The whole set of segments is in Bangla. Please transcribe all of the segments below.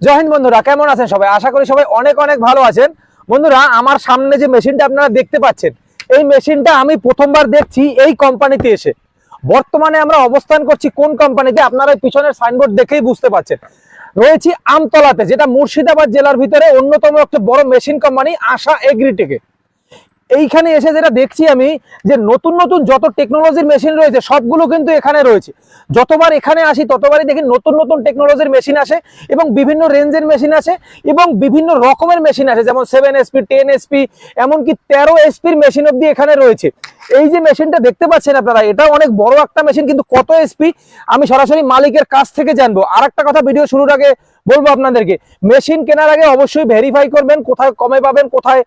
জয় হিন্দ বন্ধুরা, কেমন আছেন সবাই? আশা করি সবাই অনেক অনেক ভালো আছেন। বন্ধুরা, আমার সামনে যে মেশিনটা আপনারা দেখতে পাচ্ছেন, এই মেশিনটা আমি প্রথমবার দেখছি এই কোম্পানিতে এসে। বর্তমানে আমরা অবস্থান করছি কোন কোম্পানিতে আপনারা পিছনের সাইনবোর্ড দেখেই বুঝতে পারছেন। রয়েছি আমতলাতে, যেটা মুর্শিদাবাদ জেলার ভিতরে অন্যতম একটা বড় মেশিন কোম্পানি আশা এগ্রিটেকে এইখানে এসে যেটা দেখছি আমি, যে নতুন নতুন যত টেকনোলজির মেশিন রয়েছে, সবগুলো কিন্তু এখানে রয়েছে। যতবার এখানে আসি, ততবারই দেখি নতুন নতুন টেকনোলজির মেশিন আসে এবং বিভিন্ন রেঞ্জের মেশিন আছে এবং বিভিন্ন রকমের মেশিন আছে যেমন সেভেন এসপি টেন এসপি এমনকি তেরো এসপির মেশিন অব্দি এখানে রয়েছে। এই যে মেশিনটা দেখতে পাচ্ছেন আপনারা এটা অনেক বড় একটা মেশিন কিন্তু কত এসপি আমি সরাসরি মালিকের কাছ থেকে জানব। আর একটা কথা ভিডিও শুরুর আগে বলব আপনাদেরকে মেশিন কেনার আগে অবশ্যই ভেরিফাই করবেন কোথায় কমে পাবেন, কোথায়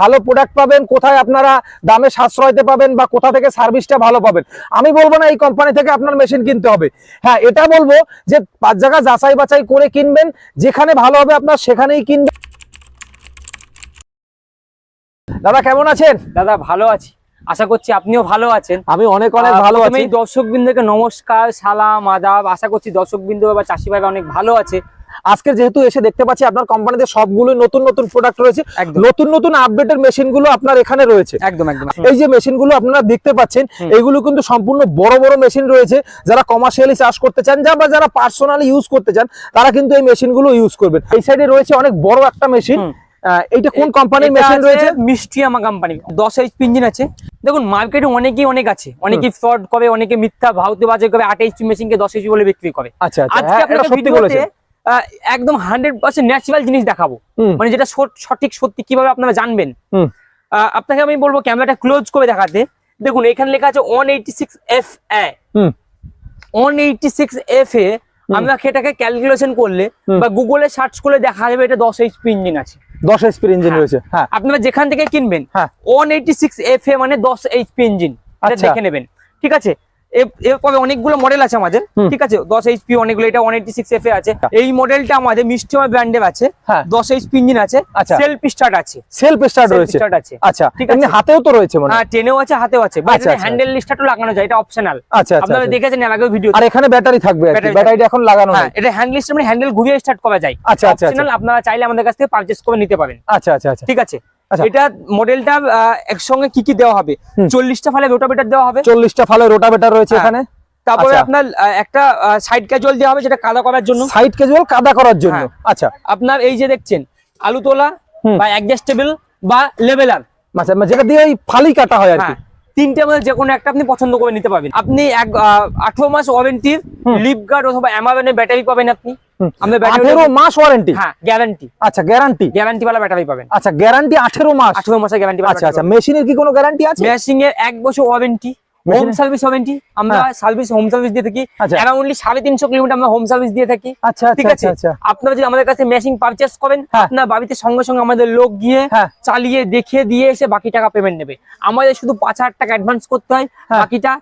ভালো প্রোডাক্ট পাবেন, কোথায় আপনারা দামে সাশ্রয়তে পাবেন বা কোথা থেকে সার্ভিসটা ভালো পাবেন। আমি বলব না এই কোম্পানি থেকে আপনার মেশিন কিনতে হবে। হ্যাঁ এটা বলব যে পাঁচ জায়গা যাচাই বাছাই করে কিনবেন, যেখানে ভালো হবে আপনার সেখানেই কিনবেন। দাদা, কেমন আছেন? দাদা, ভালো আছি। আশা করছি আপনিও ভালো আছেন। আমি অনেক অনেক ভালো আছি। দর্শক বিন্দুকে নমস্কার সালাম আদাব। আশা করছি দর্শক বিন্দু বা চাষি ভাই অনেক ভালো আছে। আজকে যেহেতু এসে দেখতে পাচ্ছি আপনার কোম্পানিতে সবগুলো নতুন নতুন প্রোডাক্ট রয়েছে। নতুন নতুন আপডেটের মেশিনগুলো আপনার এখানে রয়েছে। একদম একদম। এই যে মেশিনগুলো আপনারা দেখতে পাচ্ছেন এগুলো কিন্তু সম্পূর্ণ বড় বড় মেশিন রয়েছে। যারা কমার্শিয়ালি চাষ করতে চান যা বা যারা পার্সোনালি ইউজ করতে চান তারা কিন্তু এই মেশিনগুলো ইউজ করবেন। এই সাইডে রয়েছে অনেক বড় একটা মেশিন এইটা কোন কোম্পানির মেশিন রয়েছে? মিষ্টি আমা কোম্পানি দশ এইচপি ইঞ্জিন আছে। দেখুন মার্কেটে অনেকেই অনেক আছে। অনেকেই ফ্রড করে অনেকে মিথ্যা ভাউতে বাজে করে আট এইচপি মেশিনকে দশ এইচপি বলে বিক্রি করে। আচ্ছা আচ্ছা। আজকে হ্যাঁ, আপনাকে ভিডিওতে একদম হান্ড্রেড পার্সেন্ট ন্যাচারাল জিনিস দেখাবো। মানে যেটা সঠিক সত্যি কীভাবে আপনারা জানবেন। আহ, আপনাকে আমি বলব ক্যামেরাটা ক্লোজ করে দেখাতে। দেখুন এখানে লেখা আছে one eighty six F A. One eighty six F A আমরা এটাকে ক্যালকুলেশন করলে বা গুগলে সার্চ করলে দেখা যাবে এটা দশ এইচপি ইঞ্জিন আছে। দশ এইচপি ইঞ্জিন। রয়েছে হ্যাঁ আপনারা যেখান থেকে কিনবেন হ্যাঁ। One eighty six F A মানে দশ এইচপি ইঞ্জিন এটা আচ্ছা। দেখে নেবেন ঠিক আছে এরপরে অনেকগুলো মডেল আছে আমাদের ঠিক আছে? দশ এইচপি অনেকগুলো এটা one eighty six F A আছে। এই মডেলটা আমাদের মিষ্টিময় ব্র্যান্ডের আছে। হ্যাঁ। দশ এইচপি ইঞ্জিন আছে। আচ্ছা। সেলফ স্টার্ট আছে। সেলফ স্টার্ট রয়েছে। start আছে। আচ্ছা। ঠিক আছে। হাতেও তো রয়েছে মনে হয়। হ্যাঁ ট্রেনেও আছে হাতেও আছে। আচ্ছা, আচ্ছা। হ্যান্ডেল স্টার্টও লাগানো যায় এটা অপশনাল আচ্ছা আচ্ছা আপনারা আচ্ছা। দেখেছেন আগেও ভিডিও আর এখানে ব্যাটারি থাকবে ব্যাটারি ব্যাটারিটা এখন লাগানো হ্যাঁ নেই। এটা হ্যান্ডেল স্টার্ট মানে হ্যান্ডেল ঘুরিয়ে স্টার্ট করা যায়। আচ্ছা আচ্ছা আচ্ছা। অপশনাল আপনারা চাইলে আমাদের কাছ থেকে পারচেজ করে নিতে পারেন। আচ্ছা আচ্ছা আচ্ছা। ঠিক আছে? আচ্ছা। এটা মডেলটা একসঙ্গে কি কি দেওয়া হবে? চল্লিশটা ফালে রোটাভেটার দেওয়া হবে। চল্লিশটা ফালে রোটাভেটার রয়েছে হ্যাঁ। এখানে। তারপরে আচ্ছা। আপনার একটা সাইড ক্যাজুয়াল দেওয়া হবে যেটা কাদা করার জন্য। সাইড ক্যাজুয়াল কাদা করার জন্য। হ্যাঁ। আচ্ছা। আপনার এই যে দেখছেন আলু তোলা। বা অ্যাডজাস্টেবল বা লেভেলার আচ্ছা মানে যেটা দিয়ে ওই ফালি কাটা হয় আর কি। হ্যাঁ। তিনটে মধ্যে যে কোনো একটা আপনি পছন্দ করে নিতে পারবেন। আপনি এক আঠারো মাস ওয়ারেন্টির লিপগার্ড লিপ গার্ড অথবা অ্যামাজনের ব্যাটারি পাবেন আপনি। আঠেরো মাস ওয়ারেন্টি হ্যাঁ গ্যারান্টি আচ্ছা গ্যারান্টি গ্যারান্টি वाला ব্যাটারি পাবেন। আচ্ছা গ্যারান্টি আঠেরো মাস? আঠেরো মাসের গ্যারান্টি আচ্ছা আচ্ছা মেশিনের কি কোনো গ্যারান্টি আছে? এক বছর ওয়ারেন্টি হোম সার্ভিস ওয়ারেন্টি আমরা সার্ভিস হোম সার্ভিস দিয়ে থাকি। আচ্ছা। অ্যারাউন্ডলি সাড়ে তিনশো কিলোমিটার আমরা হোম সার্ভিস দিয়ে থাকি। আচ্ছা ঠিক আচ্ছা আছে? আচ্ছা আচ্ছা। আপনারা যদি আমাদের কাছে মেশিন পারচেস করেন হ্যাঁ। আপনার বাড়িতে সঙ্গে সঙ্গে আমাদের লোক গিয়ে হ্যাঁ। চালিয়ে দেখিয়ে দিয়ে এসে বাকি টাকা পেমেন্ট নেবে। আমাদের শুধু পাঁচ হাজার টাকা অ্যাডভান্স করতে হয়। হ্যাঁ। বাকিটা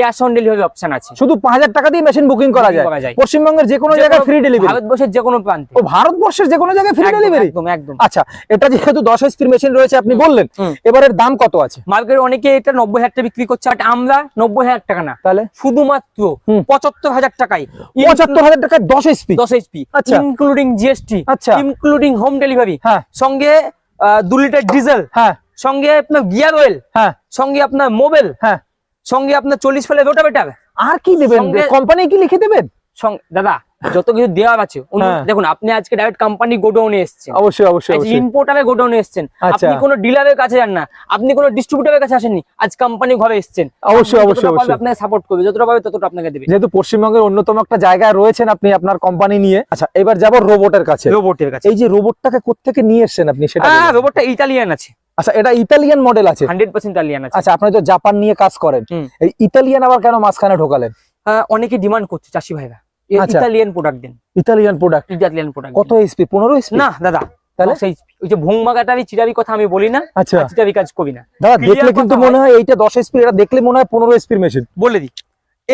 ক্যাশ অন ডেলিভারি অপশন আছে। শুধু পাঁচ হাজার টাকা দিয়ে মেশিন বুকিং করা যায়। পশ্চিমবঙ্গের যে কোনো জায়গায় ফ্রি ডেলিভারি ভারতবর্ষের যে কোনো প্রান্তে। ও ভারতবর্ষের যে কোনো জায়গায় ফ্রি ডেলিভারি একদম একদম। আচ্ছা এটা যেহেতু দশ এসপির মেশিন রয়েছে আপনি বললেন। এবারের দাম কত আছে? মার্কেটে অনেকে এটা নব্বই হাজার টাকা বিক্রি করছে বাট আমরা নব্বই হাজার টাকা না। তাহলে? শুধুমাত্র হুম। পঁচাত্তর হাজার টাকায় পঁচাত্তর হাজার টাকায় দশ এসপি দশ এইচপি আচ্ছা। ইনক্লুডিং জিএসটি আচ্ছা। ইনক্লুডিং হোম ডেলিভারি হ্যাঁ। সঙ্গে দু লিটার ডিজেল হ্যাঁ। সঙ্গে আপনার গিয়ার অয়েল হ্যাঁ। সঙ্গে আপনার মোবাইল হ্যাঁ। সঙ্গে আপনার চল্লিশ ফেলে রোটাভেটার আর কি দেবেন? কোম্পানি কি লিখে দেবেন? দাদা যত কিছু দেওয়ার আছে হ্যাঁ। দেখুন আপনি আজকে ডাইরেক্ট কোম্পানি গোডাউনে এসেছেন। অবশ্যই অবশ্যই ইম্পোর্টারে গোডাউনে এসেছেন। আচ্ছা। আপনি কোনো ডিলারের কাছে যান না। আপনি কোনো ডিস্ট্রিবিউটারের কাছে আসেননি। আজ কোম্পানি ঘরে এসেছেন। অবশ্যই, অবশ্যই, অবশ্যই। আপনাকে সাপোর্ট করবে। যতটা পাবে ততটা আপনাকে দেবে। যেহেতু পশ্চিমবঙ্গের অন্যতম একটা জায়গায় রয়েছেন আপনি আপনার কোম্পানি নিয়ে। আচ্ছা এবার যাব রোবটের কাছে। রোবটের কাছে। এই যে রোবটটাকে কোত্থেকে নিয়ে এসেছেন আপনি সেটা হ্যাঁ রোবটটা ইতালিয়ান আছে। আচ্ছা এটা ইতালিয়ান মডেল আছে। হান্ড্রেড পার্সেন্ট ইতালিয়ান আছে। আচ্ছা আপনি তো জাপান নিয়ে কাজ করেন। এই ইতালিয়ান আবার কেন মাঝখানে ঢোকালেন? আহ, অনেকে ডিমান্ড করছে চাষি ভাইরা। আচ্ছা। ইতালিয়ান প্রোডাক্ট দেন। ইতালিয়ান প্রোডাক্ট ইতালিয়ান প্রোডাক্ট কত এসপি পনেরো এসপি না দাদা তাহলে? ওই যে চিরাবি কথা আমি বলি না আচ্ছা। আর চিরাবি কাজ করি না। দাদা দেখলে কিন্তু মনে হয়? এইটা দশ এসপি এটা দেখলে মনে হয় পনেরো এসপির মেশিন বলে দিই।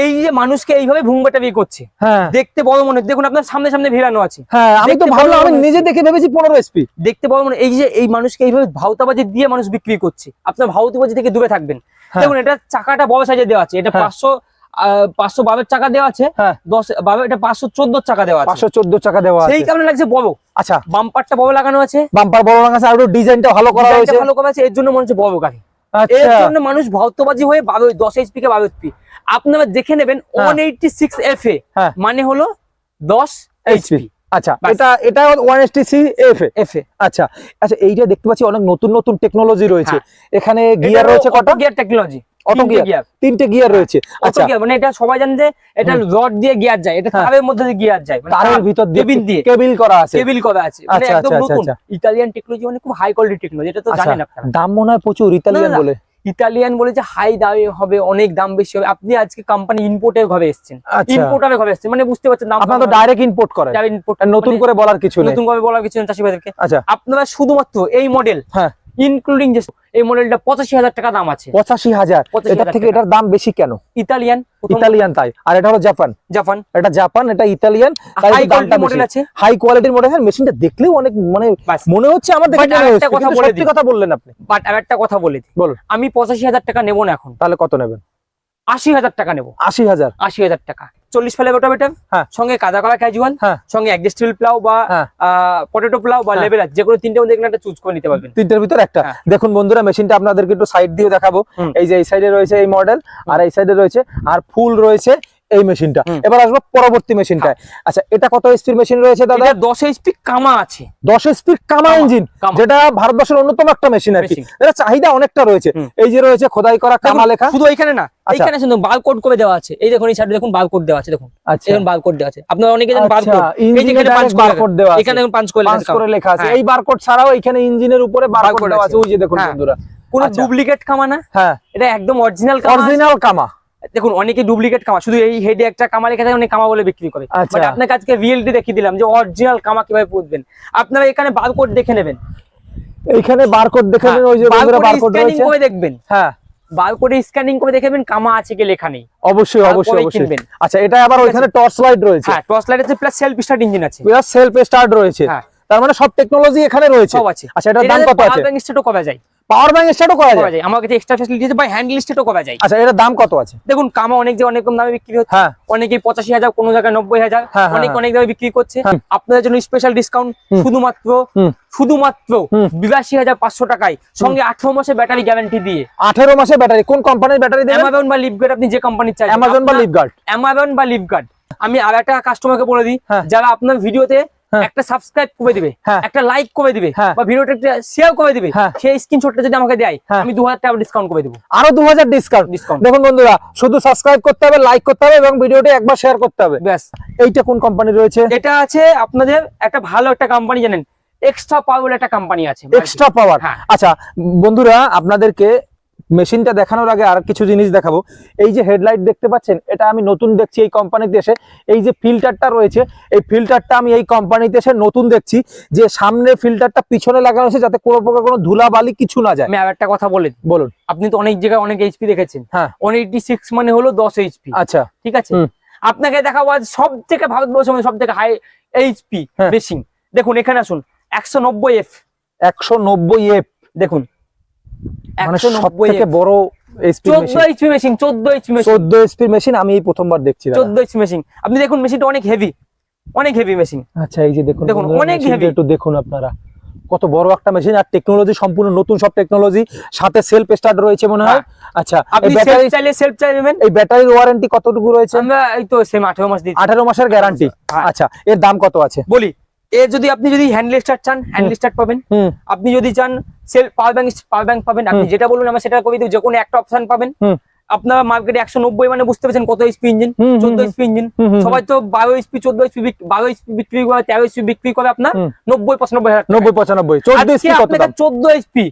এই যে মানুষকে এইভাবে ভুংবাটা বিয়ে করছে হ্যাঁ। দেখতে বড় মনে দেখুন আপনার সামনে সামনে ভিড়ানো আছে। হ্যাঁ আমি তো ভাবলাম ভালো আমি নিজে দেখে ভেবেছি পনেরো এসপি দেখতে বড় মনে এই যে এই মানুষকে এইভাবে ভাউতাবাজি দিয়ে মানুষ বিক্রি করছে। আপনার ভাউতাবাজি থেকে দূরে থাকবেন। হ্যাঁ। দেখুন এটা চাকাটা বড় সাইজে দেওয়া আছে। এটা। পাঁচশো পাঁচশো বাবের চাকা দেওয়া আছে। দশ বাবে এটা পাঁচশো চোদ্দ চাকা দেওয়া আছে। পাঁচশো চোদ্দ চাকা দেওয়া সেই কারণে লাগছে বড়। আচ্ছা। বাম্পারটা বড় লাগানো আছে। বাম্পার বড় রঙ আছে আর ডিজাইনটা ভালো করা হয়েছে ভালো করা আছে এর জন্য মনে হচ্ছে বড় গাড়ি। এর আচ্ছা জন্য মানুষ ভক্তবাজি হয়ে বারো দশ এইচপি কে বারো এইচপি আপনারা দেখে নেবেন হ্যাঁ। One eighty six F A হ্যাঁ। মানে হলো দশ এইচপি আচ্ছা এটা এটা one S T F F আচ্ছা আচ্ছা এইটা দেখতে পাচ্ছি অনেক নতুন নতুন টেকনোলজি রয়েছে। হ্যাঁ। এখানে গিয়ার রয়েছে কটা? গিয়ার টেকনোলজি অটো গিয়ার তিনটে গিয়ার রয়েছে। আচ্ছা। মানে এটা সবাই জানে যে এটা রড দিয়ে গিয়ার যায় এটা হ্যাঁ। তারের মধ্যে দিয়ে গিয়ার যায় মানে তারের ভিতর দিয়ে কেবিল দিয়ে। কেবিল করা আছে। কেবিল করা আছে। মানে একদম নতুন। ইতালিয়ান টেকনোলজি মানে খুব হাই কোয়ালিটি টেকনোলজি এটা তো জানেন আপনারা। দাম মনে হয় প্রচুর ইতালিয়ান। বলে। ইতালিয়ান বলে যে হাই দামে হবে অনেক দাম বেশি হবে। আপনি আজকে কোম্পানি ইম্পোর্টের ঘরে এসেছেন। আচ্ছা। ইম্পোর্টারের ঘরে এসেছেন মানে বুঝতে পারছেন আপনারা তো ডাইরেক্ট ইম্পোর্ট করেন। নতুন মানে করে বলার কিছু নতুন করে বলার কিছু নেই চাষিবাদেরকে আচ্ছা। আপনারা শুধুমাত্র এই মডেল হ্যাঁ। ইনক্লুডিং যে এই মডেলটা পঁচাশি হাজার টাকা দাম আছে। পঁচাশি হাজার। 85,000 এটার থেকে এটার দাম বেশি কেন? ইতালিয়ান ইতালিয়ান তাই। আর এটা হলো জাপান। জাপান। এটা জাপান এটা ইতালিয়ান। হাই কোয়ালিটির মডেল আছে। মেশিনটা দেখলেও অনেক মানে। মনে হচ্ছে আমার কথা বলে কথা বললেন আপনি। বাট আর একটা কথা বলে দিই। বল আমি পঁচাশি হাজার টাকা নেব না এখন। তাহলে কত নেবেন? আশি হাজার টাকা নেব। আশি হাজার। আশি হাজার টাকা। চল্লিশ ফেলে রোটাভেটার হ্যাঁ। সঙ্গে কাদা কলা ক্যাজুয়াল হ্যাঁ। সঙ্গে অ্যাডজাস্টেবল প্লাউ বা হ্যাঁ। পটেটো প্লাউ বা লেবেল যে কোনো তিনটে মধ্যে একটা চুজ করে নিতে পারবেন। তিনটের ভিতর একটা। হ্যাঁ। দেখুন বন্ধুরা মেশিনটা আপনাদেরকে একটু সাইড দিয়ে দেখাবো। এই যে এই সাইডে রয়েছে এই মডেল আর এই সাইডে রয়েছে আর ফুল রয়েছে এই মেশিনটা। এবার আসব পরবর্তী মেশিনটায়। আচ্ছা এটা কত স্পিড মেশিন রয়েছে দাদা? দশ এইচপি কামা আছে। দশ স্পিড কামা ইঞ্জিন যেটা ভারতবর্ষের অন্যতম একটা মেশিন আর কি। এটা চাহিদা অনেকটা রয়েছে। এই যে রয়েছে খোদাই করা কামা লেখা। শুধু এখানে না আচ্ছা। এখানে শুধু বার কোড করে দেওয়া আছে। এই দেখুন এই সাইডে দেখুন বার কোড দেওয়া আছে দেখুন। আচ্ছা। এখন বার কোড দেওয়া আছে। আপনারা অনেকে জানেন বার আচ্ছা, এই যে এখানে পাঁচ barcode দেওয়া আছে। এখানে পাঁচ করে পাঁচ করে লেখা আছে। হ্যাঁ। এই বারকোড ছাড়াও এখানে ইঞ্জিনের উপরে বারকোড দেওয়া আছে। আছে। ওই যে দেখুন হ্যাঁ। বন্ধুরা। কোনো আচ্ছা। ডুপ্লিকেট কামা না? হ্যাঁ। এটা একদম অরিজিনাল কামা অরিজিনাল কামা। দেখুন অনেকে ডুপ্লিকেট কামা শুধু এই হেডে একটা কামা লেখা থাকে অনেক কামা বলে বিক্রি করে। আচ্ছা। বাট আপনাকে আজকে রিয়েলটি দেখিয়ে দিলাম যে অরিজিনাল কামা কীভাবে পুষবেন আপনারা এখানে বারকোড দেখে নেবেন। এইখানে বারকোড দেখে নিন, ওই যে বারকোড রয়েছে। করে দেখবেন। হ্যাঁ। বারকোডে স্ক্যানিং করে দেখবেন কামা আছে কি লেখা নেই। অবশ্যই অবশ্যই অবশ্যই। আচ্ছা এটা আবার ওইখানে টর্চ লাইট রয়েছে। হ্যাঁ টর্চ লাইট আছে প্লাস সেলফ স্টার্ট ইঞ্জিন আছে। প্লাস সেলফ স্টার্ট রয়েছে। হ্যাঁ। তার মানে সব টেকনোলজি এখানে রয়েছে। সব আছে। আচ্ছা এটার দাম কত আছে? ব্যাংক স্টেটও করা যায়। পাওয়ার ব্যাংক স্টার্টও করা যায়? আমার কাছে এক্সট্রা ফ্যাসিলিটি আছে বা হ্যান্ডেল স্টেটও করা যায়। আচ্ছা এটার দাম কত আছে? দেখুন কামা অনেক যে অনেক কম দামে বিক্রি হচ্ছে। হ্যাঁ। অনেকে পঁচাশি হাজার কোনো জায়গায় নব্বই হাজার হ্যাঁ, হ্যাঁ, অনেক। অনেক দামে বিক্রি করছে। আপনাদের জন্য স্পেশাল ডিসকাউন্ট শুধুমাত্র শুধুমাত্র বিরাশি হাজার পাঁচশো টাকায় সঙ্গে আঠারো মাসের ব্যাটারি গ্যারান্টি দিয়ে। আঠেরো মাসে ব্যাটারি কোন কোম্পানির ব্যাটারি অ্যামাজন বা লিপগার্ড আপনি যে কোম্পানির চাই অ্যামাজন বা লিপগার্ড অ্যামাজন বা লিপগার্ড আমি আর একটা কাস্টমারকে বলে দিই। যারা আপনার ভিডিওতে। একটা সাবস্ক্রাইব করে দিবে হ্যাঁ। একটা লাইক করে দিবে হ্যাঁ। বা ভিডিওটা একটা শেয়ার করে দিবে হ্যাঁ। সেই স্ক্রিনশটটা যদি আমাকে দেয় হ্যাঁ। আমি দু হাজার টাকা ডিসকাউন্ট করে দেবো আরও দু হাজার ডিসকাউন্ট ডিসকাউন্ট দেখুন বন্ধুরা শুধু সাবস্ক্রাইব করতে হবে লাইক করতে হবে এবং ভিডিওটি একবার শেয়ার করতে হবে ব্যাস এইটা কোন কোম্পানি রয়েছে এটা আছে আপনাদের একটা ভালো একটা কোম্পানি জানেন এক্সট্রা পাওয়ার একটা কোম্পানি আছে এক্সট্রা পাওয়ার হ্যাঁ। আচ্ছা বন্ধুরা আপনাদেরকে মেশিনটা দেখানোর আগে আর কিছু জিনিস দেখাবো। এই যে হেডলাইট দেখতে পাচ্ছেন এটা আমি নতুন দেখছি এই কোম্পানিতে এসে। এই যে ফিল্টারটা রয়েছে এই ফিল্টারটা আমি এই কোম্পানিতে এসে নতুন দেখছি যে সামনে ফিল্টারটা পিছনে লাগানো হয়েছে যাতে কোনো প্রকার কোনো ধুলাবালি কিছু না যায়। আমি আর একটা কথা বলে। বলুন। আপনি তো অনেক জায়গায় অনেক এইচপি দেখেছেন। হ্যাঁ। ওয়ান এইটি সিক্স মানে হলো দশ এইচপি আচ্ছা। ঠিক আছে? আপনাকে দেখাবো আজ সব থেকে ভারতবর্ষের সব থেকে হাই এইচপি। বেশি দেখুন এখানে আসুন একশো নব্বই এফ একশো নব্বই এফ দেখুন মানে বড় মেশিন এইচপি মেশিন এইচপি আমি এই প্রথমবার দেখছি এইচপি মেশিন আপনি দেখুন মেশিনটা অনেক হেভি অনেক হেভি মেশিন আচ্ছা এই যে দেখুন দেখুন, অনেক মেশিনটা একটু দেখুন আপনারা। কত বড় একটা মেশিন আর টেকনোলজি সম্পূর্ণ নতুন সব টেকনোলজি সাথে সেলফ স্টার্ট রয়েছে মনে হয়। আচ্ছা আপনি ব্যাটারি চাইলে সেলফ চাইবেন। এই ব্যাটারির ওয়ারেন্টি কতটুকু রয়েছে? আমরা এই তো সেম আঠেরো মাস দিচ্ছি। আঠারো মাসের গ্যারান্টি হ্যাঁ। আচ্ছা এর দাম কত আছে? বলি। এ যদি আপনি যদি হ্যান্ডেল স্টার্ট চান হ্যান্ডেল স্টার্ট পাবেন। আপনি যদি চান cell power bank power bank পাবেন। আপনি যেটা বলুন আমরা সেটা করে দিই যে কোনো একটা অপশন পাবেন। আপনার মার্কেটে একশো নব্বই মানে বুঝতে পারছেন কত এইচপি ইঞ্জিন চোদ্দ। এইচপি ইঞ্জিন সবাই তো বারো এইচপি চোদ্দ এইচপি বারো এইচপি বিক্রি করে তেরো এইচপি বিক্রি করে আপনার নব্বই পঁচানব্বই হাজার নব্বই পঁচানব্বই চোদ্দ এসপি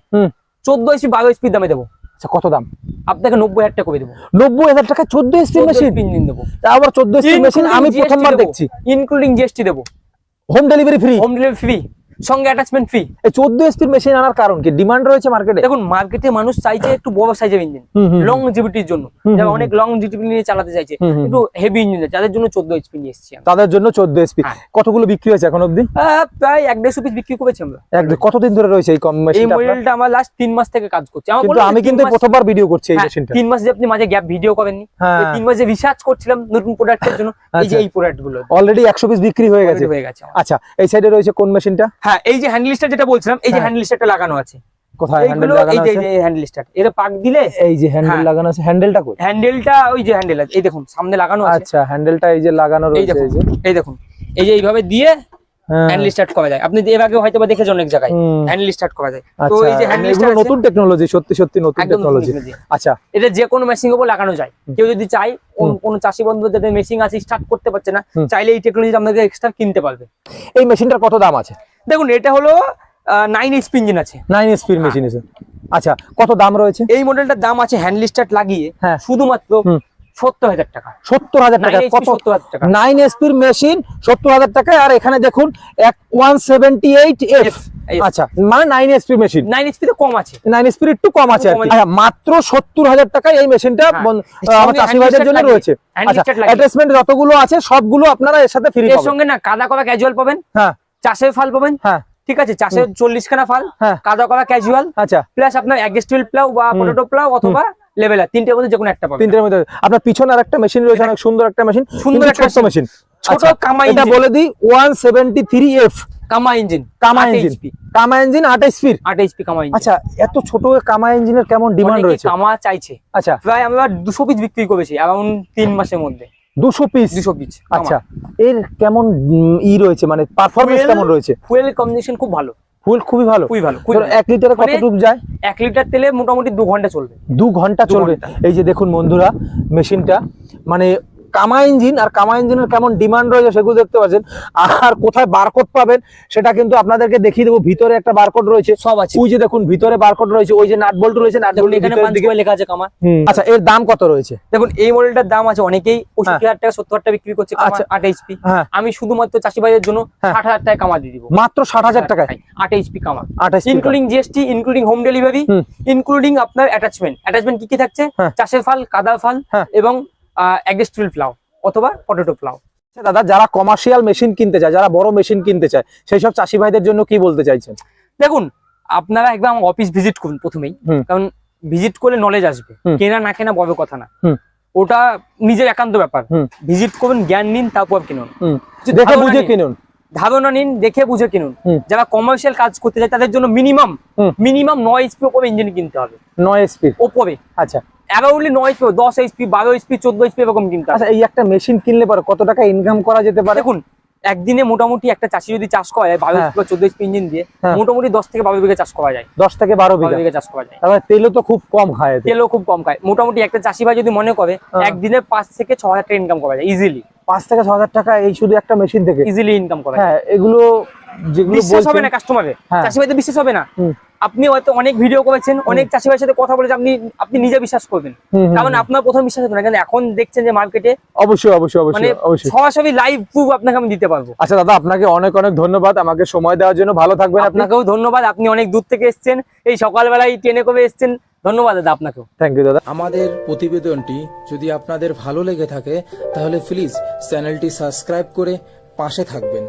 চোদ্দ। চোদ্দ বারো এইচপি দামে দেবো। আচ্ছা কত দাম? আপনাকে নব্বই হাজার টাকা করে দেবো। নব্বই হাজার টাকা চোদ্দ এসপি মেশিন ইঞ্জিন দেবো। আবার চোদ্দ এসপি মেশিন আমি প্রথমবার দেখছি। ইনক্লুডিং জিএসটি দেবো। Home delivery free home delivery free সঙ্গে অ্যাটাচমেন্ট ফ্রি এই চোদ্দ এসপির মেশিন আনার কারণ কি? ডিমান্ড রয়েছে মার্কেটে দেখুন মার্কেটে মানুষ চাইছে একটু বড় সাইজের ইঞ্জিন লং জিবিটির জন্য। যারা অনেক লং জিবিটি নিয়ে চালাতে চাইছে একটু হেভি ইঞ্জিন যাদের জন্য চোদ্দ এইচপি নিয়ে এসেছি তাদের জন্য চোদ্দ এসপি হ্যাঁ। কতগুলো বিক্রি হয়েছে এখন অব্দি প্রায় এক দেড়শো পিস বিক্রি করেছি আমরা। এক কতদিন ধরে রয়েছে এই কম এই মেশিনটা আপনার? মডেলটা আমার লাস্ট তিন মাস থেকে কাজ করছে। কিন্তু আমি কিন্তু প্রথমবার ভিডিও করছি এই হ্যাঁ, মেশিনটা তিন মাস যে আপনি মাঝে গ্যাপ ভিডিও করেননি। হ্যাঁ। এই তিন মাস যে রিসার্চ করছিলাম নতুন প্রোডাক্টের জন্য এই যে আচ্ছা। এই প্রোডাক্টগুলো অলরেডি একশো পিস বিক্রি হয়ে গেছে। হয়ে গেছে আচ্ছা এই সাইডে রয়েছে কোন মেশিনটা হ্যাঁ এই যে হ্যান্ডেল স্টার যেটা বলছিলাম এই যে হ্যাঁ। হ্যান্ডেল স্টারটা লাগানো আছে। কোথায় হ্যান্ডেল এই লাগানো যে আছে? হ্যান্ডেল স্টার পাক দিলে এই যে হ্যান্ডেল হ্যাঁ। লাগানো আছে হ্যান্ডেলটা কই হ্যান্ডেলটা ওই যে হ্যান্ডেল আছে। এই দেখুন সামনে লাগানো আছে। আচ্ছা হ্যান্ডেলটা এই যে লাগানো রয়েছে এই যে। এই দেখুন। এই যে এইভাবে দিয়ে হ্যাঁ। হ্যান্ডেল স্টার্ট করা যায়। আপনি এর আগে হয়তো বা দেখেছেন অনেক জায়গায় হ্যান্ডেল স্টার্ট করা যায়। তো আচ্ছা এই যে হ্যান্ডেল স্টার্ট নতুন টেকনোলজি সত্যি সত্যি নতুন টেকনোলজি আচ্ছা। এটা যে কোনো মেশিন উপর লাগানো যায়। কেউ যদি কোন- কোনো চাষি বন্ধু যাদের মেশিন আছে স্টার্ট করতে পারছে না চাইলে এই টেকনোলজি আপনাকে এক্সট্রা কিনতে পারবে। এই মেশিনটার কত দাম আছে? দেখুন এটা হলো নাইন এইচপি ইঞ্জিন আছে। নাইন হ্যাঁ। মেশিন আছে। আচ্ছা কত দাম রয়েছে? এই মডেলটার দাম আছে হ্যান্ডেল স্টার্ট লাগিয়ে হ্যাঁ। শুধুমাত্র সত্তর হাজার টাকা। সত্তর হাজার টাকা। নাইন কত? সত্তর টাকা। নাইন এসপির মেশিন সত্তর হাজার টাকায় আর এখানে দেখুন এক ওয়ান সেভেন্টি এইট এফ আচ্ছা মানে নাইন এসপি মেশিন নাইন তো কম আছে। নাইন এসপির একটু কম আছে। আচ্ছা, মাত্র সত্তর হাজার টাকায় এই মেশিনটা হ্যাঁ। বন- সঙ্গে আমার চাষি ভাইদের জন্য রয়েছে। আচ্ছা অ্যাটাচমেন্ট যতগুলো আছে সবগুলো আপনারা এর সাথে ফ্রি এর সঙ্গে না কাদা ক্যাজুয়াল পাবেন? হ্যাঁ। চাষের ফাল পাবেন? হ্যাঁ। ঠিক আছে চাষের চল্লিশ খানা ফাল হ্যাঁ। কাদা করা ক্যাজুয়াল আচ্ছা। প্লাস আপনার অ্যাগেস্টিল প্লাউ বা পটেটো প্লাউ অথবা লেভেলার তিনটের মধ্যে যে কোনো একটা পাবেন। তিনটের মধ্যে। আপনার পিছনে আর একটা মেশিন রয়েছে অনেক সুন্দর একটা মেশিন সুন্দর একটা মেশিন ছোট কামা এটা বলে দিই one seventy three F Kama engine Kama engine Kama engine আট স্পিড আট এইচপি কামা ইঞ্জিন আচ্ছা এত ছোট কামা ইঞ্জিনের কেমন ডিমান্ড রয়েছে? কামা চাইছে। আচ্ছা। প্রায় আমরা দুশো পিস বিক্রি করেছি অ্যারাউন্ড তিন মাসের মধ্যে। দুশো পিস দুশো পিস আচ্ছা এর কেমন ই রয়েছে? মানে পারফরমেন্স কেমন রয়েছে? ফুয়েল কম্বিনেশন খুব ভালো। ফুয়েল খুবই ভালো? খুবই ভালো এক লিটারে মানে- কতটুকু যায়? এক লিটার তেলে মোটামুটি দু ঘণ্টা চলবে। দু ঘণ্টা চলবে। এই যে দেখুন বন্ধুরা মেশিনটা মানে কামা ইঞ্জিন আর কামা ইঞ্জিনের কেমন ডিমান্ড রয়েছে সেগুলো দেখতে পাচ্ছেন। আর কোথায় বারকোড পাবেন সেটা কিন্তু আপনাদেরকে দেখিয়ে দেবো। ভিতরে একটা বারকোড রয়েছে। সব আছে। ওই যে দেখুন ভিতরে বারকোড রয়েছে। ওই যে নাট বল্ট রয়েছে নাট এখানে লেখা আছে কামা। আচ্ছা এর দাম কত রয়েছে? দেখুন এই মডেলটার দাম আছে অনেকেই পঁয়ষট্টি হাজার টাকা সত্তর হাজার টাকা বিক্রি করছে আচ্ছা। আট এইচপি। হ্যাঁ। আমি শুধুমাত্র চাষি ভাইয়ের জন্য হ্যাঁ। ষাট হাজার টাকা কামা দিয়ে দিব। মাত্র ষাট হাজার টাকায়? আট এইচপি কামা। আঠাশ including GST including home. Delivery including আপনার অ্যাটাচমেন্ট অ্যাটাচমেন্ট কি কি থাকছে? হ্যাঁ। চাষের ফাল কাদা ফাল হ্যাঁ। এবং অ্যাগেস্ট্রিল প্লাউ অথবা পটেটো প্লাউ আচ্ছা দাদা যারা কমার্শিয়াল মেশিন কিনতে চায় যারা বড় মেশিন কিনতে চায় সেই সব চাষি ভাইদের জন্য কি বলতে চাইছেন? দেখুন আপনারা আমার অফিস ভিজিট করুন প্রথমেই। কারণ ভিজিট করলে নলেজ আসবে। কেনা না কেনা বড় কথা না। ওটা নিজের একান্ত ব্যাপার। ভিজিট করুন জ্ঞান নিন তারপর কিনুন। দেখে বুঝে নিন। কিনুন। ধারণা নিন দেখে বুঝে কিনুন। যারা কমার্শিয়াল কাজ করতে চায় তাদের জন্য মিনিমাম মিনিমাম নয় এইচপি ওপরে ইঞ্জিন কিনতে হবে। নয় স্পিড ওপরে আচ্ছা। অ্যারাউন্ডলি নয় দশ এইচপি বারো এইচপি চোদ্দ এইচপি এরকম কিনতে আচ্ছা এই একটা মেশিন কিনলে পরে কত টাকা ইনকাম করা যেতে পারে? দেখুন একদিনে মোটামুটি একটা চাষি যদি চাষ করে বারো হ্যাঁ। বা চোদ্দ এইচপি ইঞ্জিন দিয়ে হ্যাঁ। মোটামুটি দশ থেকে বারো বিঘা চাষ করা যায়। দশ থেকে বারো বিঘা। বিঘা চাষ করা যায়। তারপরে তেলও তো খুব কম খায় তেলও খুব কম খায়। মোটামুটি একটা চাষি ভাই যদি মনে করে হ্যাঁ। একদিনে পাঁচ থেকে ছ হাজার টাকা ইনকাম করা যায় ইজিলি পাঁচ থেকে ছ হাজার টাকা এই শুধু একটা মেশিন থেকে। ইজিলি ইনকাম করা যায়। হ্যাঁ এগুলো যেগুলো বিশ্বাস হবে না কাস্টমারে হ্যাঁ। চাষি ভাইতে বিশ্বাস হবে না। আপনি হয়তো অনেক ভিডিও করেছেন অনেক চাষি ভাইয়ের সাথে কথা বলেছেন আপনি আপনি নিজে বিশ্বাস করবেন। কারণ আপনার প্রথম বিশ্বাস হতো না কিন্তু এখন দেখছেন যে মার্কেটে অবশ্যই অবশ্যই মানে অবশ্যই। অবশ্যই সরাসরি লাইভ প্রুফ আপনাকে আমি দিতে পারব। আচ্ছা দাদা আপনাকে অনেক অনেক ধন্যবাদ। আমাকে সময় দেওয়ার জন্য ভালো থাকবেন আপনাকেও ধন্যবাদ। আপনি অনেক দূর থেকে এসেছেন এই সকালবেলায় ট্রেনে করে এসেছেন। ধন্যবাদ দাদা আপনাকেও। থ্যাংক ইউ দাদা। আমাদের প্রতিবেদনটি যদি আপনাদের ভালো লেগে থাকে তাহলে প্লিজ চ্যানেলটি সাবস্ক্রাইব করে পাশে থাকবেন।